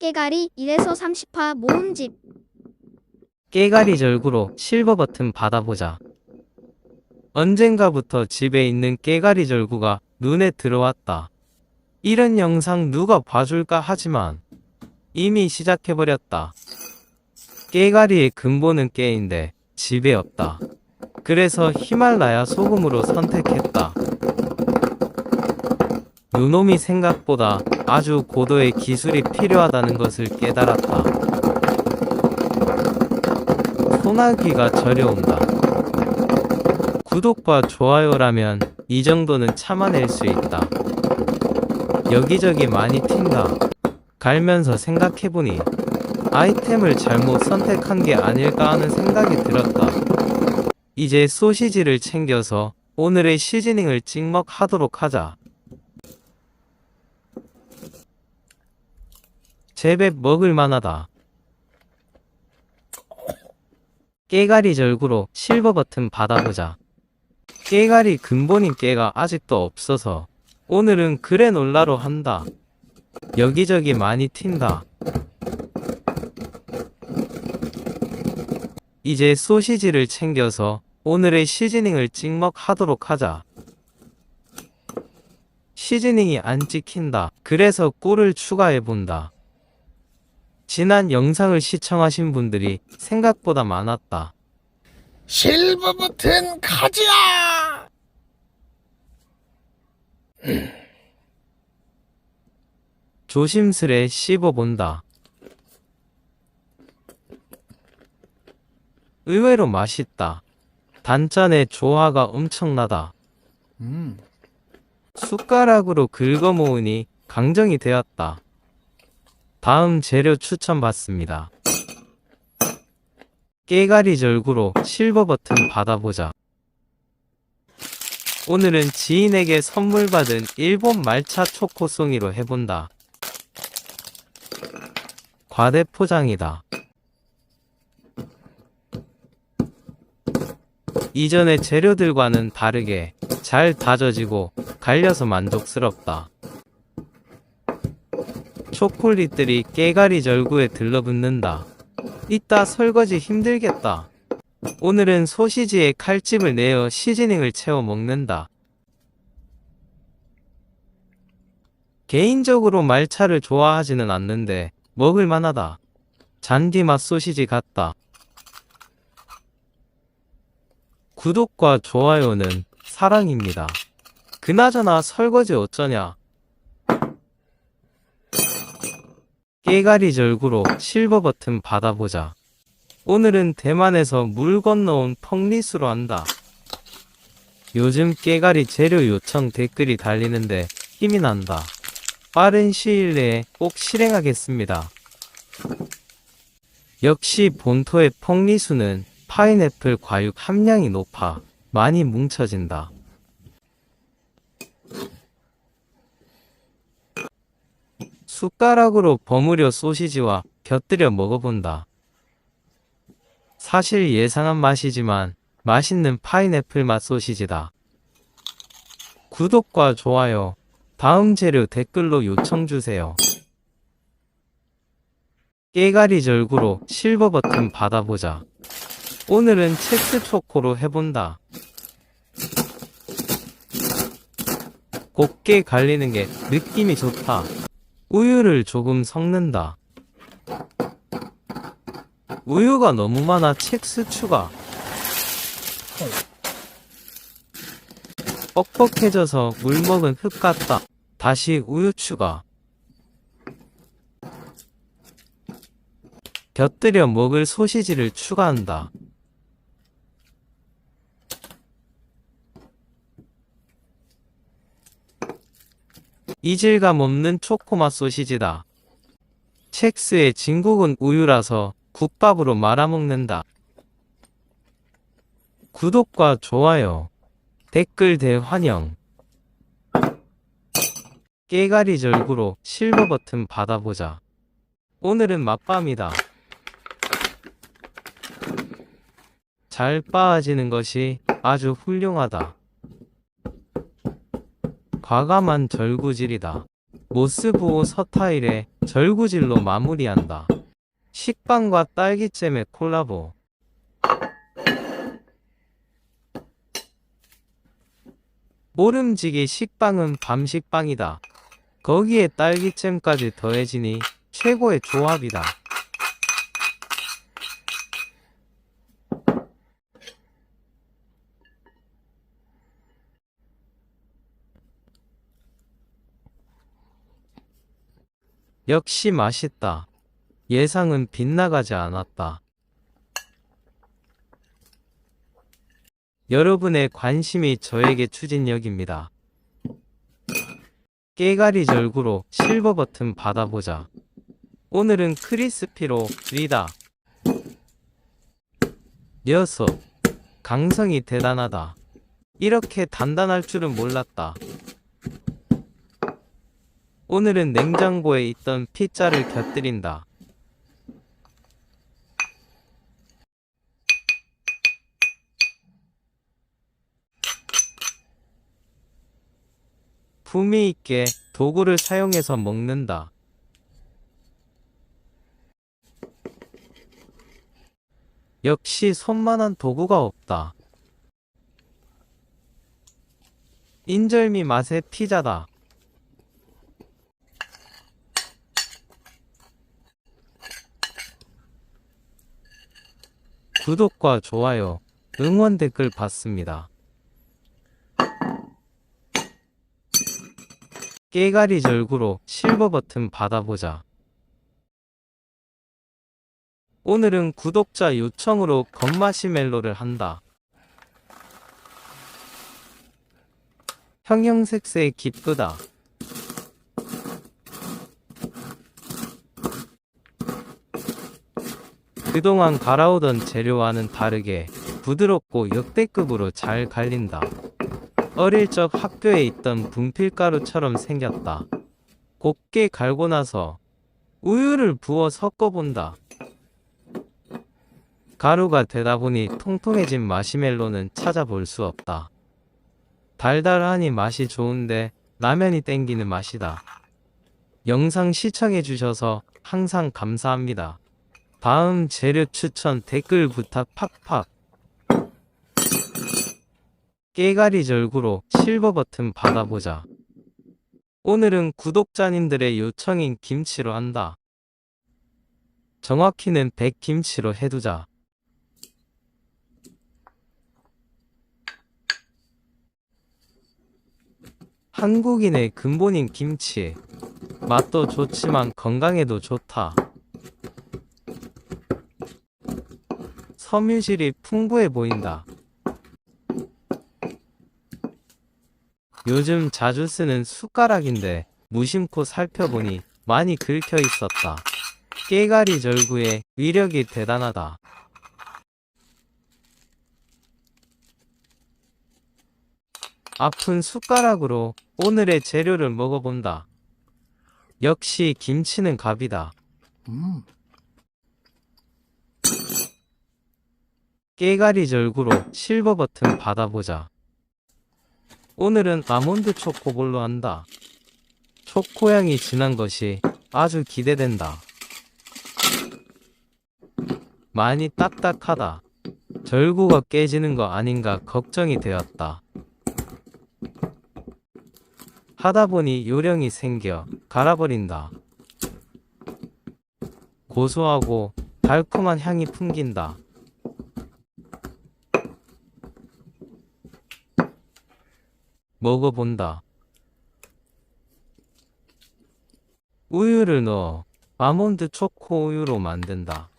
깨가리 1에서 30화 모음집 깨가리 절구로 실버 버튼 받아보자. 언젠가부터 집에 있는 깨가리 절구가 눈에 들어왔다. 이런 영상 누가 봐줄까 하지만 이미 시작해버렸다. 깨가리의 근본은 깨인데 집에 없다. 그래서 히말라야 소금으로 선택했다. 누놈이 생각보다 아주 고도의 기술이 필요하다는 것을 깨달았다. 소나기가 저려온다. 구독과 좋아요라면 이 정도는 참아낼 수 있다. 여기저기 많이 튄다. 갈면서 생각해보니 아이템을 잘못 선택한 게 아닐까 하는 생각이 들었다. 이제 소시지를 챙겨서 오늘의 시즈닝을 찍먹하도록 하자. 제법 먹을 만하다. 깨가리 절구로 실버 버튼 받아보자. 깨가리 근본인 깨가 아직도 없어서 오늘은 그래놀라로 한다. 여기저기 많이 튄다. 이제 소시지를 챙겨서 오늘의 시즈닝을 찍먹하도록 하자. 시즈닝이 안 찍힌다. 그래서 꿀을 추가해본다. 지난 영상을 시청하신 분들이 생각보다 많았다. 실버 버튼 가자! 조심스레 씹어본다. 의외로 맛있다. 단짠의 조화가 엄청나다. 음, 숟가락으로 긁어 모으니 강정이 되었다. 다음 재료 추천 받습니다. 깨가리 절구로 실버 버튼 받아보자. 오늘은 지인에게 선물 받은 일본 말차 초코송이로 해본다. 과대 포장이다. 이전의 재료들과는 다르게 잘 다져지고 갈려서 만족스럽다. 초콜릿들이 깨가리 절구에 들러붙는다. 이따 설거지 힘들겠다. 오늘은 소시지에 칼집을 내어 시즈닝을 채워 먹는다. 개인적으로 말차를 좋아하지는 않는데 먹을 만하다. 잔디 맛 소시지 같다. 구독과 좋아요는 사랑입니다. 그나저나 설거지 어쩌냐? 깨가리 절구로 실버 버튼 받아보자. 오늘은 대만에서 물 건너온 펑리수로 한다. 요즘 깨가리 재료 요청 댓글이 달리는데 힘이 난다. 빠른 시일 내에 꼭 실행하겠습니다. 역시 본토의 펑리수는 파인애플 과육 함량이 높아 많이 뭉쳐진다. 숟가락으로 버무려 소시지와 곁들여 먹어본다. 사실 예상한 맛이지만 맛있는 파인애플 맛 소시지다. 구독과 좋아요, 다음 재료 댓글로 요청주세요. 깨가리 절구로 실버 버튼 받아보자. 오늘은 첵스 초코로 해본다. 곱게 갈리는 게 느낌이 좋다. 우유를 조금 섞는다. 우유가 너무 많아 첵스 추가. 뻑뻑해져서 물 먹은 흙 같다. 다시 우유 추가. 곁들여 먹을 소시지를 추가한다. 이질감 없는 초코맛 소시지다. 첵스의 진국은 우유라서 국밥으로 말아먹는다. 구독과 좋아요, 댓글 대환영. 깨가리 절구로 실버 버튼 받아보자. 오늘은 맛밤이다. 잘 빻아지는 것이 아주 훌륭하다. 과감한 절구질이다. 모스부호 서타일의 절구질로 마무리한다. 식빵과 딸기잼의 콜라보. 모름지기 식빵은 밤식빵이다. 거기에 딸기잼까지 더해지니 최고의 조합이다. 역시 맛있다. 예상은 빗나가지 않았다. 여러분의 관심이 저에게 추진력입니다. 깨가리 절구로 실버 버튼 받아보자. 오늘은 크리스피로 리다. 녀석, 강성이 대단하다. 이렇게 단단할 줄은 몰랐다. 오늘은 냉장고에 있던 피자를 곁들인다. 품위 있게 도구를 사용해서 먹는다. 역시 손만한 도구가 없다. 인절미 맛의 피자다. 구독과 좋아요, 응원 댓글 받습니다. 깨가리 절구로 실버 버튼 받아보자. 오늘은 구독자 요청으로 건마시멜로를 한다. 형형색색 기쁘다. 그동안 갈아오던 재료와는 다르게 부드럽고 역대급으로 잘 갈린다. 어릴 적 학교에 있던 분필가루처럼 생겼다. 곱게 갈고 나서 우유를 부어 섞어본다. 가루가 되다 보니 통통해진 마시멜로는 찾아볼 수 없다. 달달하니 맛이 좋은데 라면이 땡기는 맛이다. 영상 시청해주셔서 항상 감사합니다. 다음 재료 추천 댓글 부탁 팍팍. 깨가리 절구로 실버 버튼 받아보자. 오늘은 구독자님들의 요청인 김치로 한다. 정확히는 백김치로 해두자. 한국인의 근본인 김치. 맛도 좋지만 건강에도 좋다. 섬유질이 풍부해 보인다. 요즘 자주 쓰는 숟가락인데 무심코 살펴보니 많이 긁혀 있었다. 깨가리 절구의 위력이 대단하다. 아픈 숟가락으로 오늘의 재료를 먹어본다. 역시 김치는 갑이다. 음, 깨가리 절구로 실버 버튼 받아보자. 오늘은 아몬드 초코볼로 한다. 초코 향이 진한 것이 아주 기대된다. 많이 딱딱하다. 절구가 깨지는 거 아닌가 걱정이 되었다. 하다 보니 요령이 생겨 갈아버린다. 고소하고 달콤한 향이 풍긴다. 먹어본다. 우유를 넣어 아몬드 초코 우유로 만든다.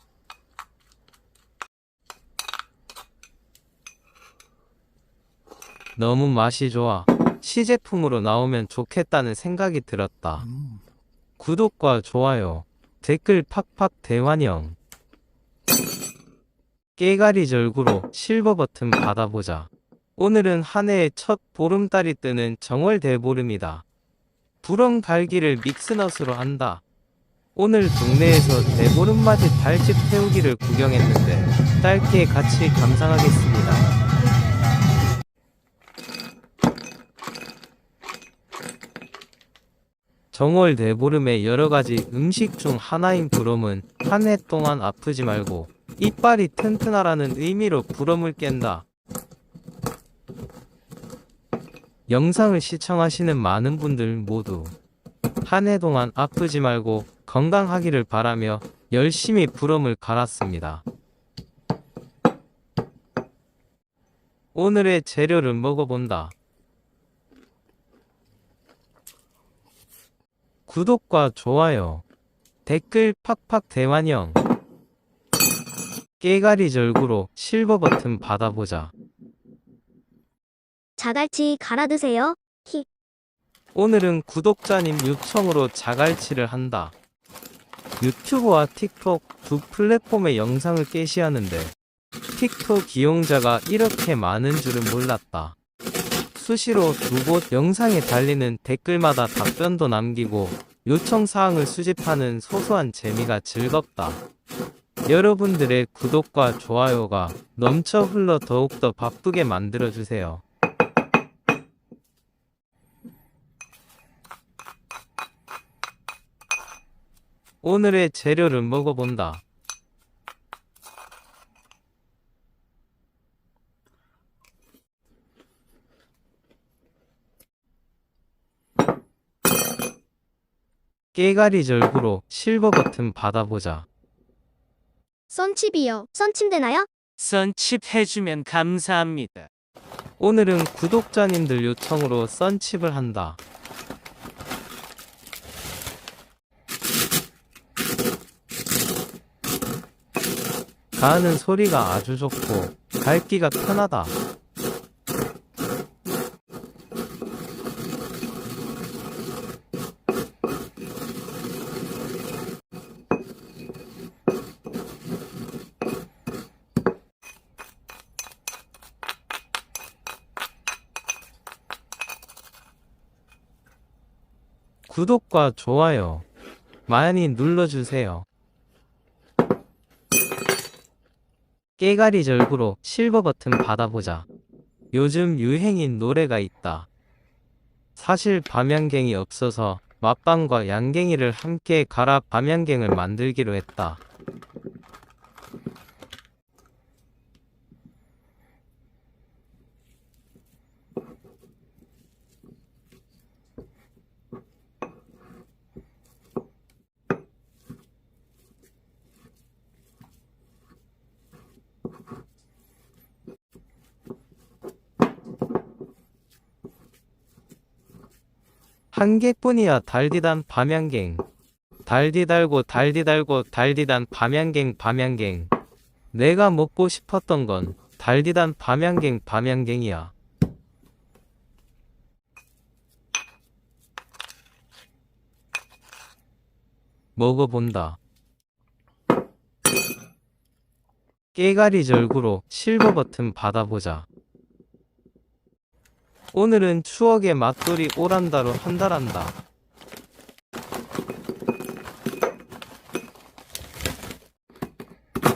너무 맛이 좋아. 시제품으로 나오면 좋겠다는 생각이 들었다. 음. 구독과 좋아요, 댓글 팍팍 대환영. 깨가리 절구로 실버 버튼 받아보자. 오늘은 한 해의 첫 보름달이 뜨는 정월 대보름이다. 불엉 갈기를 믹스넛으로 한다. 오늘 동네에서 대보름맞이 달집 태우기를 구경했는데 짧게 같이 감상하겠습니다. 정월 대보름의 여러 가지 음식 중 하나인 부럼은 한 해 동안 아프지 말고 이빨이 튼튼하라는 의미로 부럼을 깬다. 영상을 시청하시는 많은 분들 모두 한 해 동안 아프지 말고 건강하기를 바라며 열심히 부럼을 갈았습니다. 오늘의 재료를 먹어본다. 구독과 좋아요, 댓글 팍팍 대환영, 깨가리 절구로 실버 버튼 받아보자. 자갈치 갈아 드세요. 오늘은 구독자님 요청으로 자갈치를 한다. 유튜브와 틱톡 두 플랫폼의 영상을 게시하는데 틱톡 이용자가 이렇게 많은 줄은 몰랐다. 수시로 두 곳 영상에 달리는 댓글마다 답변도 남기고 요청 사항을 수집하는 소소한 재미가 즐겁다. 여러분들의 구독과 좋아요가 넘쳐 흘러 더욱더 바쁘게 만들어주세요. 오늘의 재료를 먹어본다. 깨가리 절구로 실버 버튼 받아보자. 썬칩이요. 썬침 되나요? 선칩 해주면 감사합니다. 오늘은 구독자님들 요청으로 썬칩을 한다. 가는 소리가 아주 좋고 갈기가 편하다. 구독과 좋아요 많이 눌러주세요. 깨가리 절구로 실버 버튼 받아보자. 요즘 유행인 노래가 있다. 사실 밤양갱이 없어서 맛빵과 양갱이를 함께 갈아 밤양갱을 만들기로 했다. 한 개뿐이야. 달디단 밤양갱. 달디 달고 달디 달고 달디단 밤양갱 밤양갱. 내가 먹고 싶었던 건 달디단 밤양갱 밤양갱이야. 먹어본다. 깨가리 절구로 실버 버튼 받아보자 오늘은 추억의 맛돌이 오란다로 한달한다.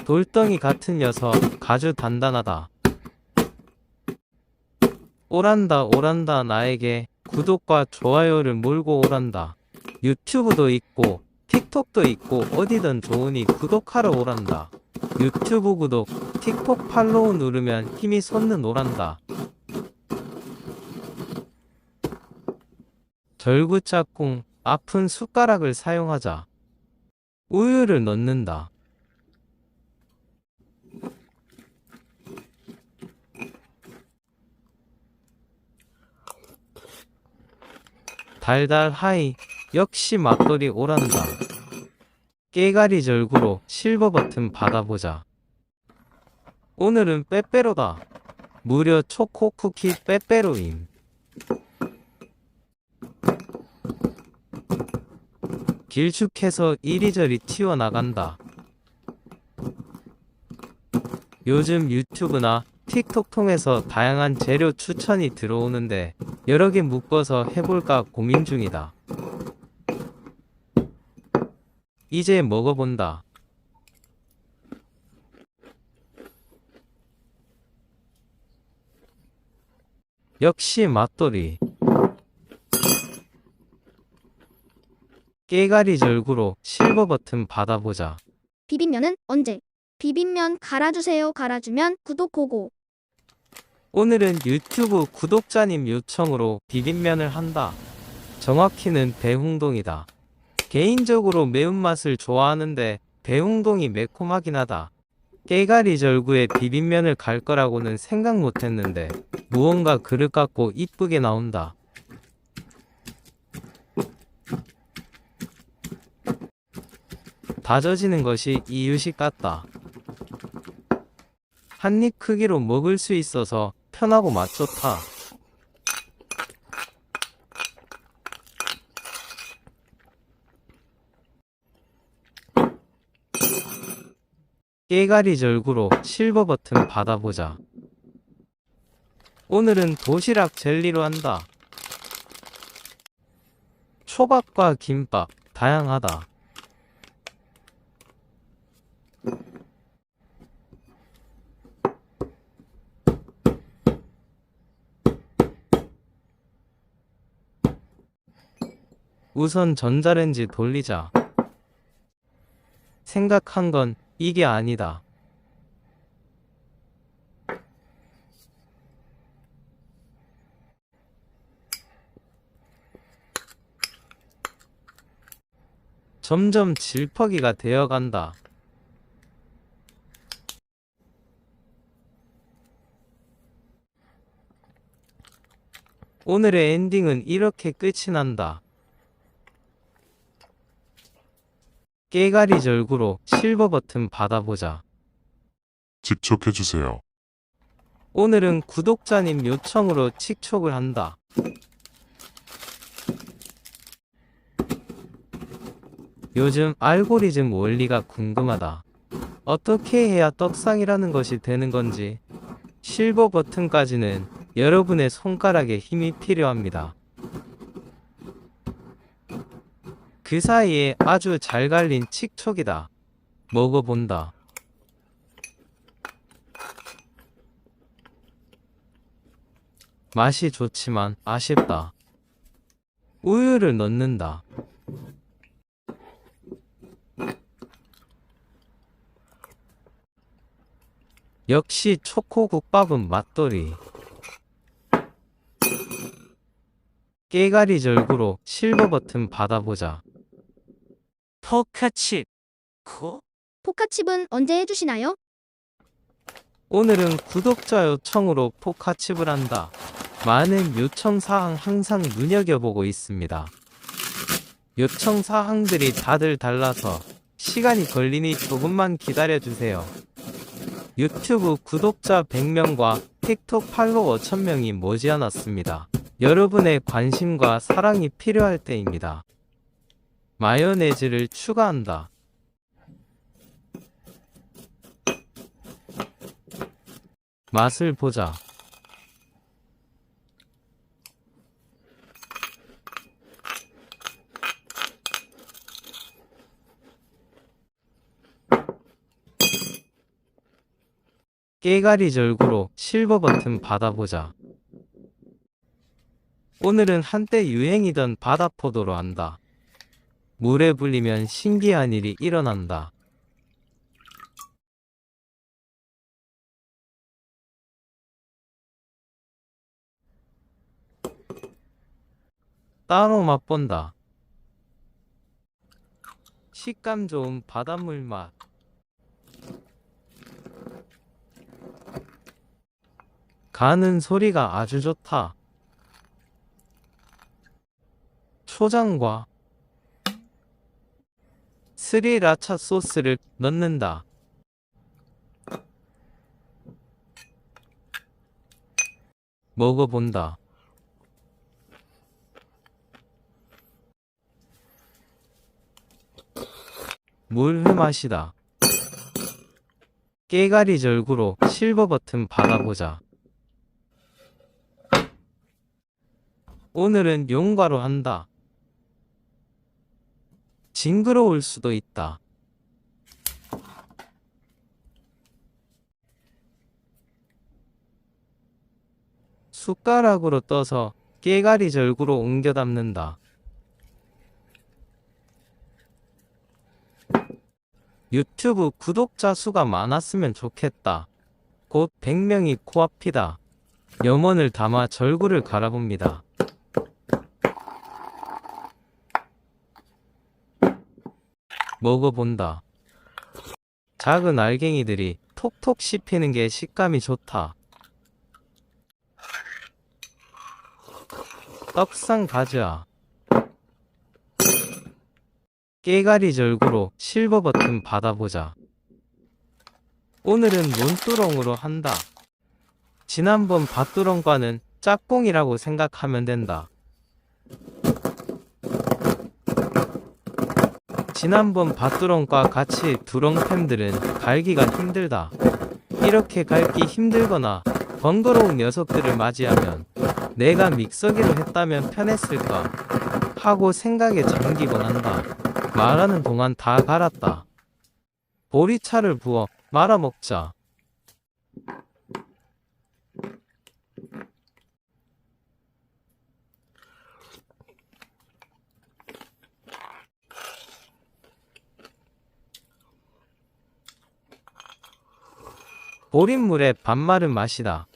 돌덩이 같은 녀석 가주 단단하다. 오란다 오란다 나에게 구독과 좋아요를 몰고 오란다. 유튜브도 있고 틱톡도 있고 어디든 좋으니 구독하러 오란다. 유튜브 구독, 틱톡 팔로우 누르면 힘이 솟는 오란다. 절구 짝꿍 아픈 숟가락을 사용하자. 우유를 넣는다. 달달 하이 역시 맛돌이 오란다. 깨가리 절구로 실버 버튼 받아보자. 오늘은 빼빼로다. 무려 초코 쿠키 빼빼로임. 길쭉해서 이리저리 튀어나간다. 요즘 유튜브나 틱톡 통해서 다양한 재료 추천이 들어오는데 여러 개 묶어서 해볼까 고민 중이다. 이제 먹어본다. 역시 맛돌이. 깨가리 절구로 실버 버튼 받아보자. 비빔면은 언제? 비빔면 갈아주세요. 갈아주면 구독 고고. 오늘은 유튜브 구독자님 요청으로 비빔면을 한다. 정확히는 배흥동이다. 개인적으로 매운맛을 좋아하는데 배흥동이 매콤하긴 하다. 깨가리 절구에 비빔면을 갈 거라고는 생각 못했는데 무언가 그릇 같고 이쁘게 나온다. 다져지는 것이 이유식 같다. 한 입 크기로 먹을 수 있어서 편하고 맛 좋다. 깨가리 절구로 실버 버튼 받아보자. 오늘은 도시락 젤리로 한다. 초밥과 김밥, 다양하다. 우선 전자레인지 돌리자. 생각한 건 이게 아니다. 점점 질퍽이가 되어간다. 오늘의 엔딩은 이렇게 끝이 난다. 깨가리 절구로 실버 버튼 받아보자. 직촉해주세요. 오늘은 구독자님 요청으로 칙촉을 한다. 요즘 알고리즘 원리가 궁금하다. 어떻게 해야 떡상이라는 것이 되는 건지 실버 버튼까지는 여러분의 손가락에 힘이 필요합니다. 그 사이에 아주 잘 갈린 칙촉이다. 먹어본다. 맛이 좋지만 아쉽다. 우유를 넣는다. 역시 초코국밥은 맛돌이. 깨가리 절구로 실버 버튼 받아보자. 포카칩. 코? 포카칩은 언제 해주시나요? 오늘은 구독자 요청으로 포카칩을 한다. 많은 요청 사항 항상 눈여겨보고 있습니다. 요청 사항들이 다들 달라서 시간이 걸리니 조금만 기다려주세요. 유튜브 구독자 100명과 틱톡 팔로워 1000명이 머지않았습니다. 여러분의 관심과 사랑이 필요할 때입니다. 마요네즈를 추가한다. 맛을 보자. 깨가리 절구로 실버 버튼 받아보자. 오늘은 한때 유행이던 바다포도로 한다. 물에 불리면 신기한 일이 일어난다. 따로 맛본다. 식감 좋은 바닷물 맛. 가는 소리가 아주 좋다. 초장과 스리라차 소스를 넣는다. 먹어본다. 물회 맛이다. 깨가리 절구로 실버 버튼 받아보자. 오늘은 용과로 한다. 징그러울 수도 있다. 숟가락으로 떠서 깨가리 절구로 옮겨 담는다. 유튜브 구독자 수가 많았으면 좋겠다. 곧 100명이 코앞이다. 염원을 담아 절구를 갈아봅니다. 먹어본다. 작은 알갱이들이 톡톡 씹히는 게 식감이 좋다. 떡상 가즈아. 깨가리 절구로 실버 버튼 받아보자. 오늘은 논두렁으로 한다. 지난번 밭두렁과는 짝꿍이라고 생각하면 된다. 지난번 밭두렁과 같이 두렁팬들은 갈기가 힘들다. 이렇게 갈기 힘들거나 번거로운 녀석들을 맞이하면 내가 믹서기로 했다면 편했을까 하고 생각에 잠기곤 한다. 말하는 동안 다 갈았다. 보리차를 부어 말아 먹자. 보린물의 반마른 맛이다.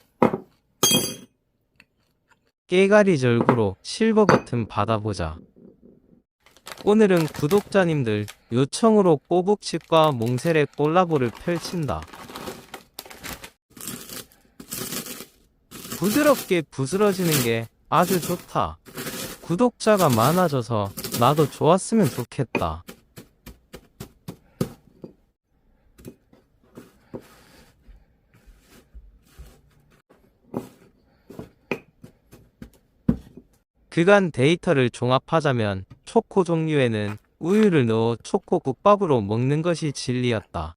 깨가리 절구로 실버 버튼 받아보자. 오늘은 구독자님들 요청으로 꼬북칩과 몽셀의 콜라보를 펼친다. 부드럽게 부스러지는 게 아주 좋다. 구독자가 많아져서 나도 좋았으면 좋겠다. 그간 데이터를 종합하자면 초코 종류에는 우유를 넣어 초코 국밥으로 먹는 것이 진리였다.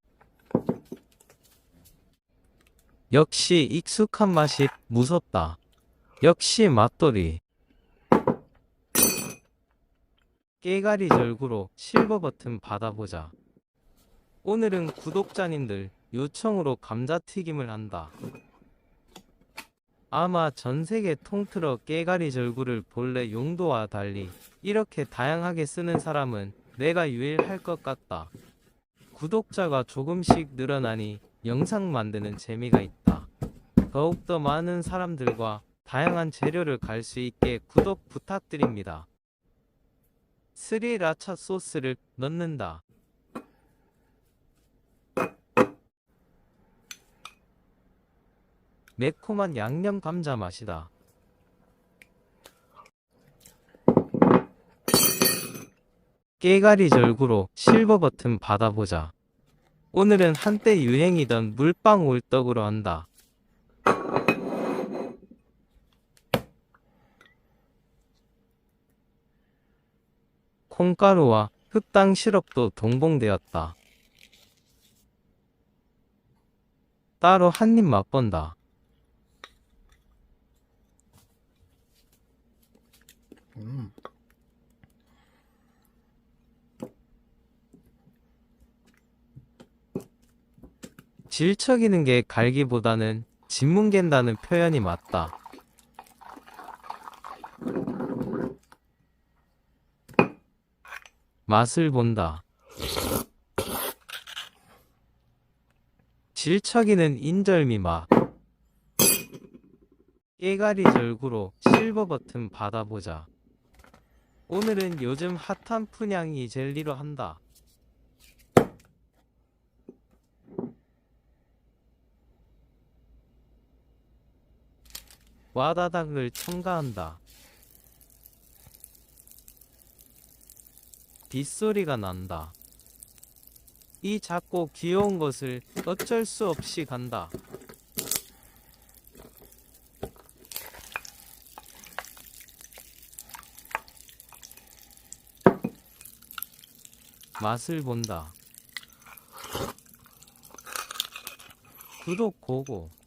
역시 익숙한 맛이 무섭다. 역시 맛돌이. 깨가리 절구로 실버 버튼 받아보자. 오늘은 구독자님들 요청으로 감자튀김을 한다. 아마 전 세계 통틀어 깨가리 절구를 본래 용도와 달리 이렇게 다양하게 쓰는 사람은 내가 유일할 것 같다. 구독자가 조금씩 늘어나니 영상 만드는 재미가 있다. 더욱더 많은 사람들과 다양한 재료를 갈 수 있게 구독 부탁드립니다. 스리라차 소스를 넣는다. 매콤한 양념 감자 맛이다. 깨가리 절구로 실버 버튼 받아보자. 오늘은 한때 유행이던 물빵 올떡으로 한다. 콩가루와 흑당 시럽도 동봉되었다. 따로 한 입 맛본다. 음. 질척이는 게 갈기보다는 짓뭉갠다는 표현이 맞다. 맛을 본다. 질척이는 인절미 맛. 깨가리 절구로 실버 버튼 받아보자. 오늘은 요즘 핫한 푼양이 젤리로 한다. 와다닥을 첨가한다. 빗소리가 난다. 이 작고 귀여운 것을 어쩔 수 없이 간다. 맛을 본다. 구독 고고.